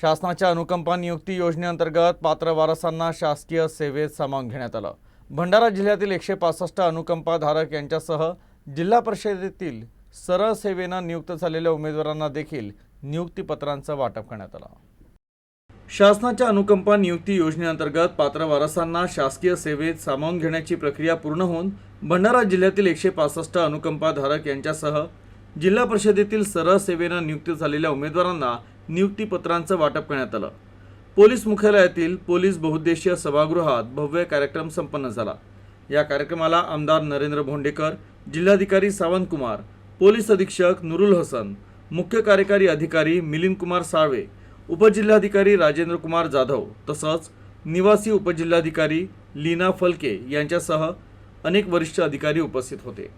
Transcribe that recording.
शासनाच्या अनुकंपा नियुक्ती योजनेअंतर्गत पात्र वारसांना शासकीय सेवेत सामावून घेण्यात आलं. भंडारा जिल्ह्यातील एकशे पासष्ट अनुकंपाधारक यांच्यासह जिल्हा परिषदेतील सरळ सेवेनं नियुक्त झालेल्या उमेदवारांना देखील नियुक्तीपत्रांचं वाटप करण्यात आलं. शासनाच्या अनुकंपा नियुक्ती योजनेअंतर्गत पात्र वारसांना शासकीय सेवेत सामावून घेण्याची प्रक्रिया पूर्ण होऊन भंडारा जिल्ह्यातील एकशे पासष्ट अनुकंपाधारक यांच्यासह जिल्हा परिषदेतील सरळ सेवेनं नियुक्त झालेल्या उमेदवारांना नियुक्तीपत्रांचं वाटप करण्यात आलं. पोलीस मुख्यालयातील पोलीस बहुउद्देशीय सभागृहात भव्य कार्यक्रम संपन्न झाला. या कार्यक्रमाला आमदार नरेंद्र भोंडेकर जिल्हाधिकारी सावंतकुमार पोलीस अधीक्षक नुरुल हसन मुख्य कार्यकारी अधिकारी मिलिंद कुमार साळवे उपजिल्हाधिकारी राजेंद्र कुमार जाधव तसंच निवासी उपजिल्हाधिकारी लीना फलके यांच्यासह अनेक वरिष्ठ अधिकारी उपस्थित होते.